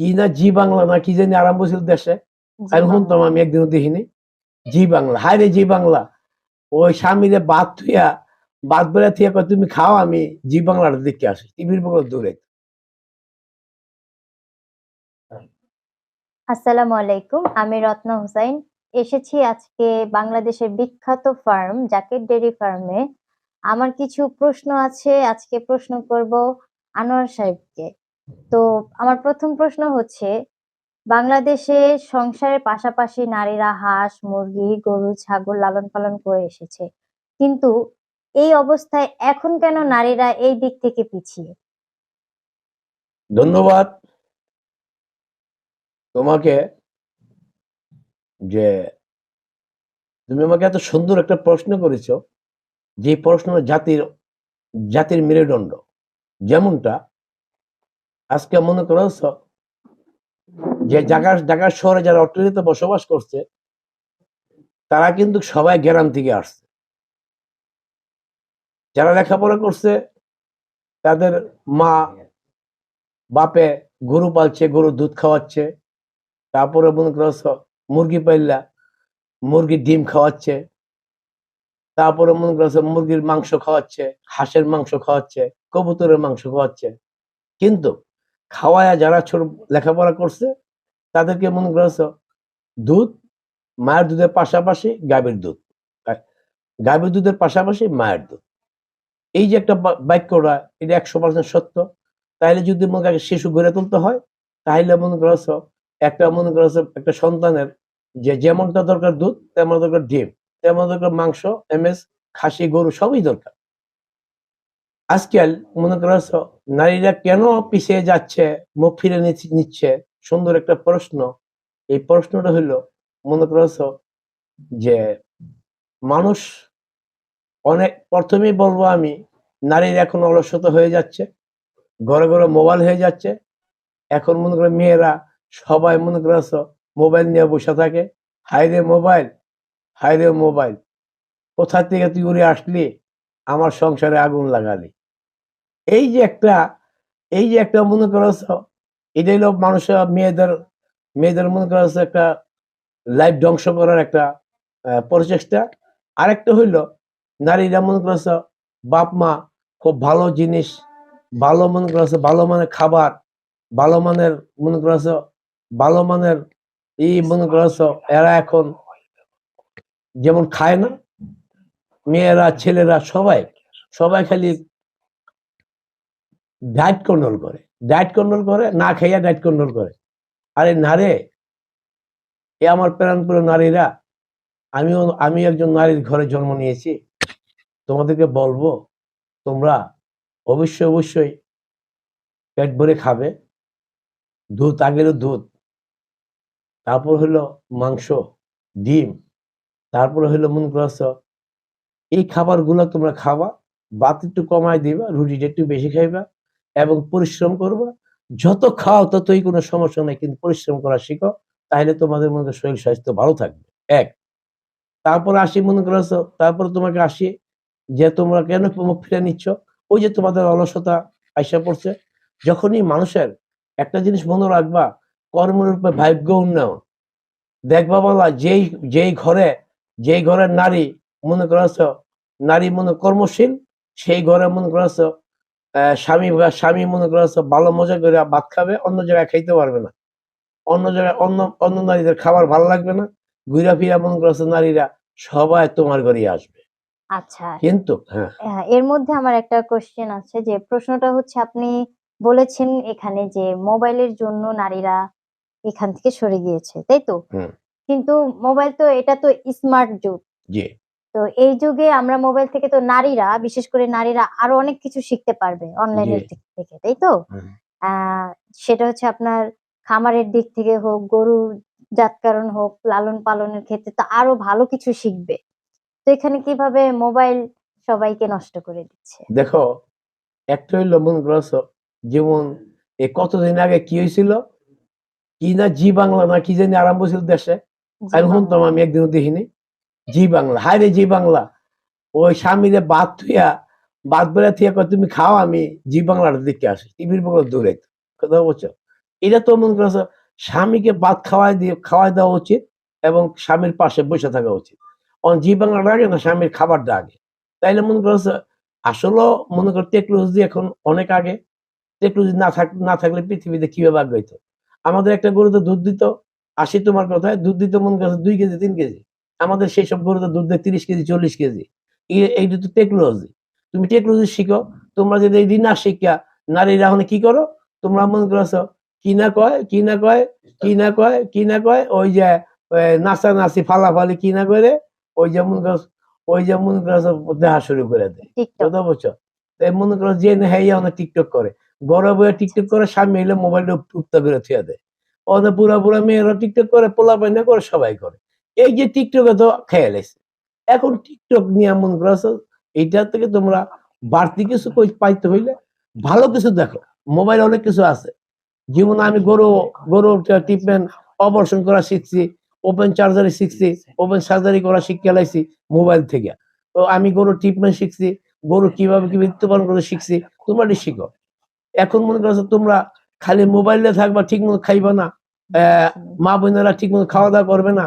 কি না জি বাংলা না কি জানি আরম্ভ ছিল দেশে। আমি শুনতাম আমি একদিনও দেখিনি। জি বাংলা। হায় রে জি বাংলা। ওই স্বামীরে বাদ থুইয়া বাদ থুইয়া কয় তুমি খাও আমি জি বাংলাটা দেখে আসি। টিভির বগল দূরে আসসালামু আলাইকুম আমি রত্না হুসাইন। এসেছি আজকে বাংলাদেশের বিখ্যাত ফার্ম জাকেট ডেরি ফার্মে। আমার কিছু প্রশ্ন আছে আজকে প্রশ্ন করব আনোয়ার সাহেবকে। তো আমার প্রথম প্রশ্ন হচ্ছে, বাংলাদেশে সংসারের পাশাপাশি নারীরা হাঁস, মুরগি, গরু, ছাগল লালন পালন করে এসেছে। কিন্তু এই অবস্থায় এখন কেন নারীরা এই দিক থেকে পিছিয়ে? ধন্যবাদ। তোমাকে যে তুমি আমাকে এত সুন্দর একটা প্রশ্ন করেছ, যে প্রশ্ন জাতির জাতির মেরুদণ্ড। যেমনটা আজকে মনে করেছ যে ঢাকা ঢাকা শহরে যারা অট্টালিকাতে বসবাস করছে, তারা কিন্তু সবাই গ্রাম থেকে আসছে। যারা লেখাপড়া করছে, তাদের মা বাপে গরু পালছে গরু দুধ খাওয়াচ্ছে, তারপরে মনে করছ মুরগি পাইলা মুরগির ডিম খাওয়াচ্ছে, তারপরে মনে করছে মুরগির মাংস খাওয়াচ্ছে, হাঁসের মাংস খাওয়াচ্ছে, কবুতরের মাংস খাওয়াচ্ছে। কিন্তু খাওয়ায়া যারা ছোট লেখাপড়া করছে, তাদেরকে মনে করছ দুধ, মায়ের দুধের পাশাপাশি গাভীর দুধ। আর গাভীর দুধের পাশাপাশি মায়ের দুধ। এই যে একটা বাক্যটা, এটা একশো পার্সেন্ট সত্য। তাইলে যদি মনে করেন শিশু গড়ে তুলতে হয় তাহলে মনে করছ একটা মনে করছ একটা সন্তানের যে যেমনটা দরকার দুধ, তেমন দরকার ডিম, তেমন দরকার মাংস এমএস খাসি, গরু সবই দরকার। আজকাল মনে করছ নারীরা কেন পিছিয়ে যাচ্ছে, মুখ ফিরে নিচ- নিচ্ছে? সুন্দর একটা প্রশ্ন। এই প্রশ্নটা হইল মনে করছ যে মানুষ অনেক, প্রথমেই বলব আমি, নারীর এখন অলসতা হয়ে যাচ্ছে, ঘরে ঘরে মোবাইল হয়ে যাচ্ছে। এখন মনে করো মেয়েরা সবাই মনে করছ মোবাইল নিয়ে বসে থাকে। হাইরে মোবাইল হাইরে মোবাইল, কোথা থেকে তুই উড়ে আসলি? আমার সংসারে আগুন লাগালি। এই যে একটা, এই যে একটা মনে করছ এটা হলো মানুষের, মেয়েদের মেয়েদের মনে করছ একটা লাইফ ধ্বংস করার একটা প্রচেষ্টা। আরেকটা হইল, নারীরা মনে করছ বাপ, মা খুব ভালো জিনিস, ভালো মনে করছে ভালো মানের খাবার, ভালো মানের মনে করছ ভালো মানের ই মনে করছ এরা এখন যেমন খায় না, মেয়েরা, ছেলেরা সবাই সবাই খালি ডায়েট কন্ট্রোল করে, ডায়েট কন্ট্রোল করে, না খাইয়া ডায়েট কন্ট্রোল করে। আরে নারে এ আমার প্রাণপ্রিয় নারীরা, আমিও, আমি একজন নারীর ঘরে জন্ম নিয়েছি। তোমাদেরকে বলব, তোমরা অবশ্যই অবশ্যই পেট ভরে খাবে, দুধ, আগেরও দুধ। তারপর হলো মাংস, ডিম, তারপর হলো মন করছ এই খাবারগুলো তোমরা খাবা, ভাত একটু কমায় দিবা, রুটিটা একটু বেশি খাইবা এবং পরিশ্রম করবা। যত খাও, ততই কোনো সমস্যা নেই, কিন্তু পরিশ্রম করা শিখো তাহলে তোমাদের মধ্যে শরীর স্বাস্থ্য ভালো থাকবে। এক। তারপর আসি মনে করছ তারপর তোমাকে আসি যে তোমরা কেন মুখ ফিরে নিচ্ছ? ওই যে তোমাদের অলসতা আইসা পড়ছে। যখনই মানুষের একটা জিনিস মনে রাখবা, কর্মরূপে ভাগ্য উন্নয়ন। দেখবা বলা, যেই যেই ঘরে, যেই ঘরের নারী মনে করেছ নারী মনে কর্মশীল, সেই ঘরে মনে করেছ স্বামী স্বামী মনে করেছ ভালো মজা করে ভাত খাবে অন্য জায়গায় খাইতে পারবে না। অন্য জায়গায় অন্য অন্য নারীদের খাবার ভালো লাগবে না। ঘুরা ফিরা মনে করেছ নারীরা সবাই তোমার ঘরে আসবে। আচ্ছা। কিন্তু হ্যাঁ। এর মধ্যে আমার একটা কোশ্চেন আছে যে প্রশ্নটা হচ্ছে আপনি বলেছেন এখানে যে মোবাইলের জন্য নারীরা এখান থেকে সরে গিয়েছে তাই তো? কিন্তু মোবাইল তো এটা তো স্মার্ট যুগ। তো এই যুগে আমরা মোবাইল থেকে তো নারীরা বিশেষ করে নারীরা আরও অনেক কিছু শিখতে পারবে অনলাইনের দিক থেকে তাই তো? আহ সেটা হচ্ছে আপনার খামারের দিক থেকে হোক গরু জাতকরণ হোক লালন পালনের ক্ষেত্রে তো আরও ভালো কিছু শিখবে। তো এখানে কীভাবে মোবাইল সবাইকে নষ্ট করে দিচ্ছে? দেখো একটা হইল মনে করছ যেমন এই কতদিন আগে কি হয়েছিল? কি না জি বাংলা না কি জানি আরম্ভ ছিল দেশে। আমি। শুনতাম আমি একদিনও দেখিনি। জি বাংলা, হায় রে জি বাংলা। ওই স্বামীরে বাদ থুইয়া বাদ থুইয়া কয়, তুমি খাও, আমি জি বাংলাটা দেখে আসি। টিভির বগল দূরে কথা বলছো, এটা তো মনে করছ, স্বামীকে ভাত খাওয়াই দিয়ে খাওয়াই দেওয়া উচিত এবং স্বামীর পাশে বসে থাকা উচিত। অন জি বাংলাটা আগে না, স্বামীর খাবারটা আগে তাইলে মনে করছ, আসলেও মনে কর টেকনোলজি এখন অনেক আগে। টেকনোলজি না থাক, না থাকলে পৃথিবীতে কীভাবে আগে হইতো আমাদের একটা গরুতে দুধ দিত আসি তোমার কথায়, দুধ দিত মনে করছ, দুই কেজি, তিন কেজি। আমাদের সেই সব গরুতে দুধ দেয় তিরিশ কেজি চল্লিশ কেজি। এই- এইটা তো টেকনোলজি তুমি টেকনোলজি শিখো তোমরা যদি এই না শিক্ষা নারীরা এখন কি করো? তোমরা মনে করছ কি না কয় কি না কয় কি না কয় কি না কয় ওই যে নাচা নাচি ফালাফালি কি না করে ওই যে মনে করো ওই যে মনে করছ দেখা শুরু করে দেয়। কথা বলছো তাই মনে করো যে না হ্যাঁ অনেক টিকটক করে। গড়ে বয়ে টিকটক করে স্বামী এলে মোবাইলটা উত্তা করে থুয়ে দেয়। ওদের পুরা পুরা মেয়েরা টিকটক করে পোলা পাইনা করে সবাই করে। এই যে টিকটকে তো খেয়ে লেছে এখন টিকটক নিয়ে মনে করছ এইটা থেকে তোমরা বাড়তি কিছু পাইতে হইলে ভালো কিছু দেখো। মোবাইল অনেক কিছু আছে। যেমন আমি গরু গরু ট্রিটমেন্ট অপারেশন করা শিখছি ওপেন চার্জারি শিখছি ওপেন সার্জারি করা শিখে লাইছি মোবাইল থেকে। তো আমি গরু ট্রিটমেন্ট শিখছি, গরু কীভাবে কি মৃত্যুবরণ করে শিখছি তোমরা শিখো। এখন মনে করছ তোমরা খালি মোবাইলে থাকবা ঠিক মতো খাইবা না মা বোনেরা ঠিক মতো খাওয়া দাওয়া করবে না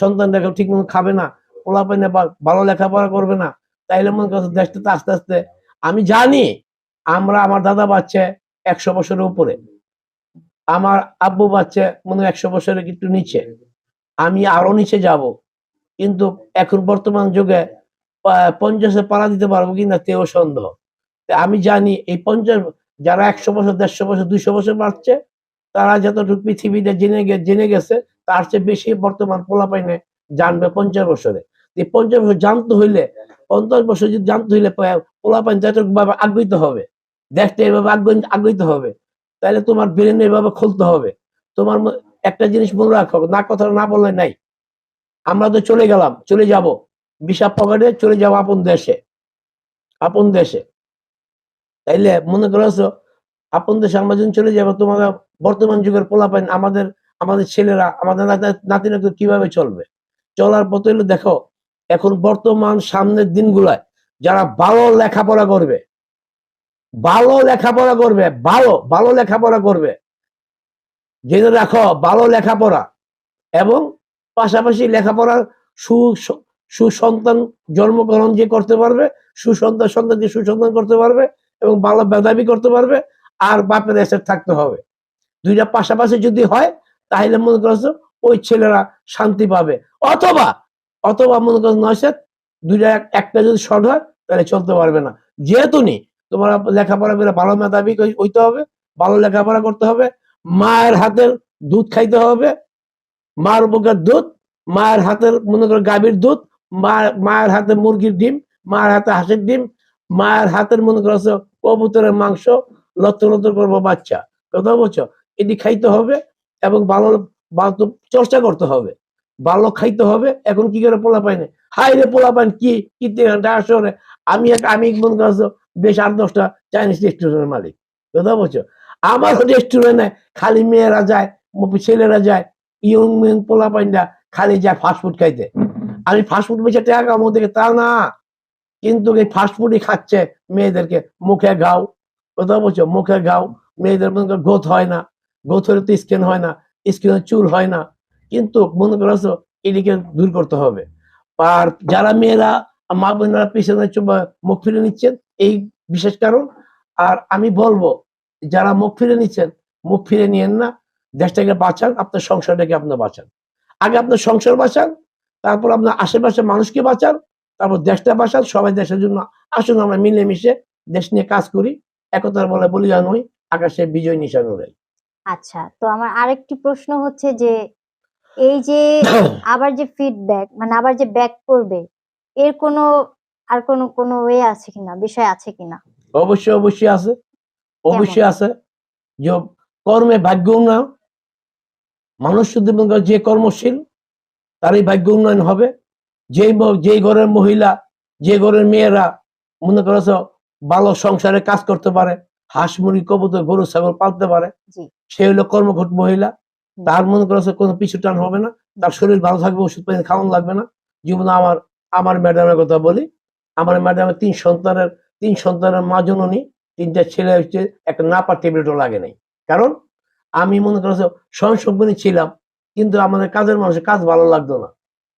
সন্তানরা ঠিক মতো খাবে না পোলা পাইনে ভালো লেখাপড়া করবে না, তাইলে মনে করছে দেশটা তো আস্তে আস্তে, আমি জানি আমরা আমার দাদা বাচ্চা একশো বছরের উপরে, আমার আব্বু বাচ্চা মনে একশো বছরের একটু নিচে, আমি আরও নিচে যাব, কিন্তু এখন বর্তমান যুগে পঞ্চাশে পাড়া দিতে পারব কিনা তেও সন্দেহ আমি জানি এই পঞ্চাশ, যারা একশো বছর, দেড়শো বছর, দুইশো বছর বাড়ছে, তারা যতটুকু পৃথিবীতে জেনে জেনে গেছে তার চেয়ে বেশি বর্তমান পোলা পোলাপাইনে জানবে পঞ্চাশ বছরে। পঞ্চাশ বছর জানতে হইলে, পঞ্চাশ বছর যদি জানতে হইলে প- পোলাপাইন ভাবে আগ্রহিত হবে। দেখতে এভাবে আগ্রহ- আগ্রহিত হবে। তাহলে তোমার ব্রেন এভাবে খুলতে হবে। তোমার একটা জিনিস মনে রাখো, না কথা না বললে নাই। আমরা তো চলে গেলাম, চলে যাব। বিশাপ পকেটে চলে যাব আপন দেশে। আপন দেশে। তাইলে মনে করছ, আপন দেশে আমরা যখন চলে যাব তোমাদের বর্তমান যুগের পোলাপাইন আমাদের আমাদের ছেলেরা, আমাদের নাতি- নাতি কীভাবে চলবে? চলার পথে হলো দেখো, এখন বর্তমান সামনের দিনগুলায় যারা ভালো লেখাপড়া করবে, ভালো লেখাপড়া করবে, ভালো ভালো লেখাপড়া করবে, জেনে রাখো, ভালো লেখাপড়া এবং পাশাপাশি লেখাপড়ার সু সুসন্তান জন্মগ্রহণ যে করতে পারবে, সুসন্তান সন্তানকে সুসন্তান করতে পারবে এবং ভালো বেদাবি করতে পারবে, আর বাপের এসে থাকতে হবে। দুইটা পাশাপাশি যদি হয় তাহলে মনে করছ ওই ছেলেরা শান্তি পাবে। অথবা অথবা মনে করছ নয়সের দুইটা এক- একটা যদি শর্ট হয়, তাহলে চলতে পারবে না। যেহেতু নি তোমার লেখাপড়া করে ভালো মেধাবী হইতে হবে, ভালো লেখাপড়া করতে হবে, মায়ের হাতের দুধ খাইতে হবে, মার বুকের দুধ, মায়ের হাতের মনে করো গাভীর দুধ মায়ের হাতে মুরগির ডিম, মায়ের হাতে হাঁসের ডিম, মায়ের হাতের মনে করছ কবুতরের মাংস লত্তর লত্তর করব বাচ্চা। কথা বলছো? এটি খাইতে হবে এবং ভালো ভালো চর্চা করতে হবে। ভালো খাইতে হবে, এখন কি করে পোলা পাই না হাই রে পোলা পাইন কি আসলে আমি এক- আমি মনে করছ বেশ আট, দশটা চাইনিজ রেস্টুরেন্টের মালিক। কথা বলছো? আমার রেস্টুরেন্টে খালি মেয়েরা যায়, ছেলেরা যায় ইয়ং মিয়ং পোলা পাইনরা খালি যায় ফাস্টফুড খাইতে। আমি ফাস্টফুড বেঁচে টাকা দেখে তা না। কিন্তু এই ফাস্টফুডই খাচ্ছে মেয়েদেরকে। মুখে ঘাও। কথা বলছো? মুখে ঘাও। মেয়েদের মনে গোথ হয় না। গোথ হলে তো স্কিন হয় না স্কিনে চুল হয় না। কিন্তু মনে করছ এদিকে দূর করতে হবে। আর যারা মেয়েরা, মা বোনেরা পিছনে মুখ ফিরে নিচ্ছেন, এই বিশেষ কারণ। আর আমি বলব, যারা মুখ ফিরে নিচ্ছেন, মুখ ফিরে নিয়েন না। দেশটাকে বাঁচান, আপনার সংসারটাকে আপনার বাঁচান। আগে আপনার সংসার বাঁচান, তারপর আপনার আশেপাশে মানুষকে বাঁচান, তারপর দেশটা বাঁচান, সবাই দেশের জন্য আসুন, আমরা মিলেমিশে দেশ নিয়ে কাজ করি। একতার বলে বলিয়ান হই আকাশে বিজয় নিশান উড়াই আচ্ছা তো আমার আরেকটি প্রশ্ন হচ্ছে যে এই যে আবার যে ফিডব্যাক মানে আবার যে ব্যাক করবে এর কোনো আর কোনো কোনো ওয়ে আছে কিনা বিষয় আছে কিনা? অবশ্যই অবশ্যই আছে অবশ্যই আছে। যে কর্মে ভাগ্য উন্নয়ন মানুষ মনে যে কর্মশীল তারই ভাগ্য উন্নয়ন হবে। যেই যেই ঘরের মহিলা যে ঘরের মেয়েরা মনে করছ ভালো সংসারে কাজ করতে পারে হাঁস মুরগি কবুতর গরু ছাগল পালতে পারে। সে হলো কর্মঘট মহিলা। তার মনে করছে কোনো পিছু টান হবে না। তার শরীর ভালো থাকবে ওষুধ পানি খাওয়ানো লাগবে না। জীবনে আমার আমার ম্যাডামের কথা বলি। আমার ম্যাডামের তিন সন্তানের তিন সন্তানের মা জননী তিনটা ছেলে হচ্ছে একটা নাপা টেবলেটও লাগে নাই। কারণ আমি মনে করছ স্বয়ং সম্পূর্ণ ছিলাম কিন্তু আমাদের কাজের মানুষের কাজ ভালো লাগতো না।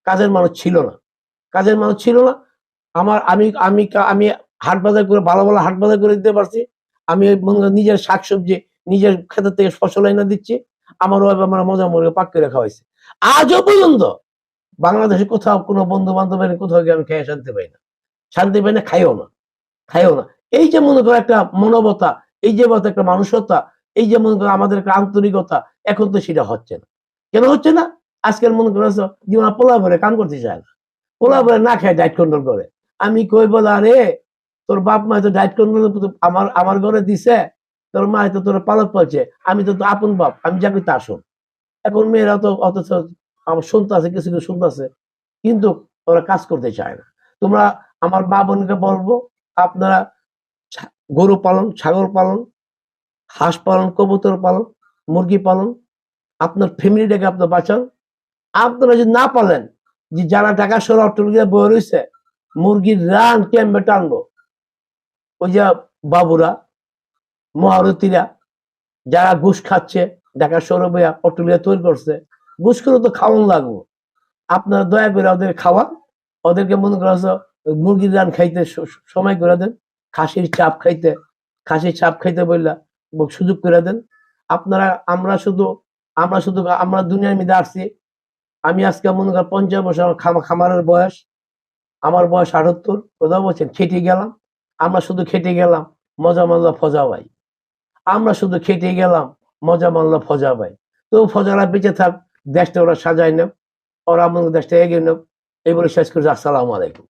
কাজের মানুষ ছিল না। কাজের মানুষ ছিল না। আমার আমি আমি আমি হাট বাজার করে ভালো ভালো হাট বাজার করে দিতে পারছি। আমি করো নিজের শাকসবজি নিজের ক্ষেতের থেকে ফসল এনে দিচ্ছি আমার ওয়াইফ আমার মজা মরে পাক করে খাওয়াইছে আজও পর্যন্ত বাংলাদেশে কোথাও কোনো বন্ধু বান্ধবের কোথাও গিয়ে আমি খেয়ে শান্তি পাই না। শান্তি পাই না, খাইও না খাইও না। এই যে মনে করো একটা মনোবতা, এই যে মতো একটা মানুষতা, এই যে মনে করো আমাদের একটা আন্তরিকতা, এখন তো সেটা হচ্ছে না। কেন হচ্ছে না? আজকের মনে করছ জীবন পোলা ভরে কাম করতে চায় না। পোলা ভরে না খায় ডায়েট কন্ট্রোল করে। আমি কই বলে, আরে তোর বাপ মা তো ডাইট কন্ট্রোল আমার আমার ঘরে দিছে, তোর মা তো তোর পালক পালছে, আমি তো তোর আপন বাপ, আমি যাকে তা শোন। এখন মেয়েরা তো অথচ আমার শুনতে আছে, কিছু কিছু শুনতে আছে, কিন্তু ওরা কাজ করতে চায় না। তোমরা আমার মা বোনকে বলব, আপনারা গরু পালন, ছাগল পালন, হাঁস পালন, কবুতর পালন, মুরগি পালন, আপনার ফ্যামিলি ফ্যামিলিটাকে আপনার বাঁচান। আপনারা যদি না পালেন, যে যারা টাকা সরা অট্টলিকা বয়ে রয়েছে, মুরগির রান ক্যাম্পে টানবো? ওই যে বাবুরা মহারতীরা যারা ঘুষ খাচ্ছে শহরে বইয়া অট্টলিকা তৈরি করছে ঘুষ করে তো খাওয়ান লাগবো। আপনারা দয়া করে ওদের খাওয়ান, ওদেরকে মনে করা মুরগির রান খাইতে সময় করে দেন, খাসির চাপ খাইতে, খাসির চাপ খাইতে বললা সুযোগ করে দেন। আপনারা, আমরা শুধু আমরা শুধু আমরা দুনিয়ার মধ্যে আসছি, আমি আজকে মনে করি পঞ্চাশ বছর খামারের বয়স, আমার বয়স আটাত্তর, কোথাও বলছেন খেটে গেলাম। আমরা শুধু খেটে গেলাম, মজা মাল্লা ফজা ভাই। আমরা শুধু খেটে গেলাম, মজা মাল্লা ফজা ভাই। তো ফজারা বেঁচে থাক, দেশটা ওরা সাজায় নেব ওরা আমাদের দেশটা এগিয়ে নেব এই বলে শেষ করছি। আসসালামু আলাইকুম।